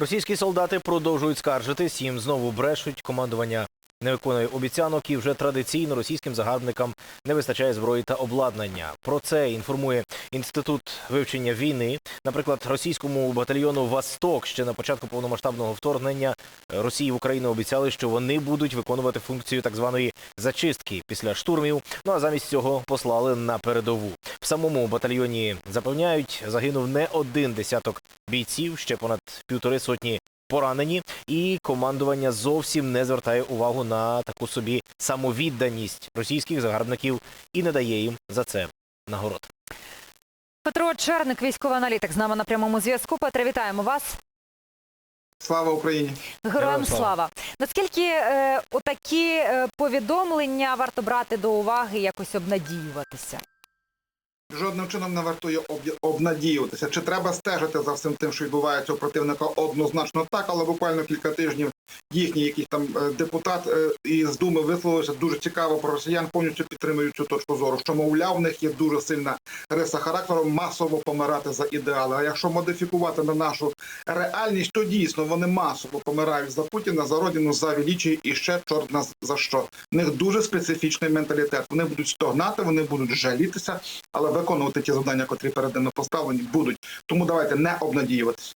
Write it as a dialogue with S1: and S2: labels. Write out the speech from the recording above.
S1: Російські солдати продовжують скаржити. їм знову брешуть. Командування не виконує обіцянок і вже традиційно російським загарбникам не вистачає зброї та обладнання. Про це інформує інститут вивчення війни. Наприклад, російському батальйону Восток ще на початку повномасштабного вторгнення Росії в Україну обіцяли, що вони будуть виконувати функцію так званої зачистки після штурмів. Ну а замість цього послали на передову. В самому батальйоні запевняють, загинув не один десяток бійців, ще понад півтори сотні поранені, і командування зовсім не звертає увагу на таку собі самовідданість російських загарбників і не дає їм за це нагород.
S2: Петро Черник, військовий аналітик, з нами на прямому зв'язку. Петре, вітаємо вас.
S3: Слава Україні!
S1: Героям слава.
S2: слава. Наскільки е, отакі е, повідомлення варто брати до уваги, якось обнадіюватися?
S3: Жодним чином не вартує об- обнадіюватися. Чи треба стежити за всім тим, що відбувається у противника? Однозначно так, але буквально кілька тижнів їхній якийсь там е, депутат е, із Думи висловився дуже цікаво про росіян. Повністю підтримують цю точку зору. Що мовляв, в них є дуже сильна риса характеру масово помирати за ідеали. А якщо модифікувати на нашу реальність, то дійсно вони масово помирають за Путіна, за родину, за величі і ще чорт нас за що. В них дуже специфічний менталітет. Вони будуть стогнати, вони будуть жалітися, але виконувати ті завдання, котрі перед ними поставлені, будуть. Тому давайте не обнадіюватися.